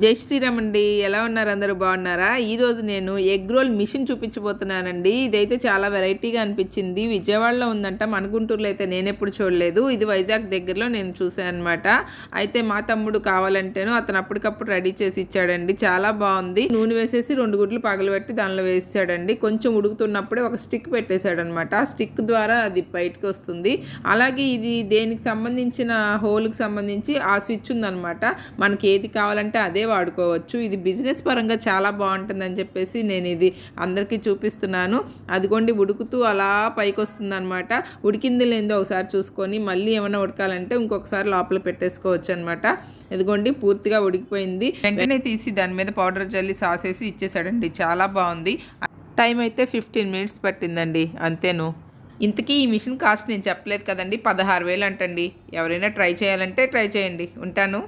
జై శ్రీరామ్ అండి ఎలా ఉన్నారు అందరూ? బాగున్నారా? ఈరోజు నేను ఎగ్ రోల్ మిషన్ చూపించబోతున్నానండి. ఇదైతే చాలా వెరైటీగా అనిపించింది. విజయవాడలో ఉందంట. మన గుంటూరులో అయితే నేను ఎప్పుడు చూడలేదు. ఇది వైజాగ్ దగ్గరలో నేను చూసాను అనమాట అయితే మా తమ్ముడు కావాలంటేను అతను అప్పటికప్పుడు రెడీ చేసి ఇచ్చాడండి. చాలా బాగుంది. నూనె వేసేసి రెండు గుడ్లు పగలబెట్టి దానిలో వేసాడండి కొంచెం ఉడుకుతున్నప్పుడే ఒక స్టిక్ పెట్టేశాడు అనమాట ఆ స్టిక్ ద్వారా అది బయటకు వస్తుంది. అలాగే ఇది దేనికి సంబంధించిన హోల్కి సంబంధించి ఆ స్విచ్ ఉందనమాట మనకి ఏది కావాలంటే అదే వాడుకోవచ్చు. ఇది బిజినెస్ పరంగా చాలా బాగుంటుందని చెప్పేసి నేను ఇది అందరికీ చూపిస్తున్నాను. అదిగోండి ఉడుకుతూ అలా పైకి వస్తుంది అనమాట ఉడికింది లేదో ఒకసారి చూసుకొని మళ్ళీ ఏమైనా ఉడకాలంటే ఇంకొకసారి లోపల పెట్టేసుకోవచ్చు అనమాట ఇదిగోండి పూర్తిగా ఉడికిపోయింది. వెంటనే తీసి దాని మీద పౌడర్ జల్లి సాసేసి ఇచ్చేసాడండి. చాలా బాగుంది. టైం అయితే ఫిఫ్టీన్ మినిట్స్ పట్టిందండి. అంతేను. ఇంతకీ ఈ మిషన్ కాస్ట్ నేను చెప్పలేదు కదండి. పదహారు వేలు అంటండి. ఎవరైనా ట్రై చేయాలంటే ట్రై చేయండి. ఉంటాను.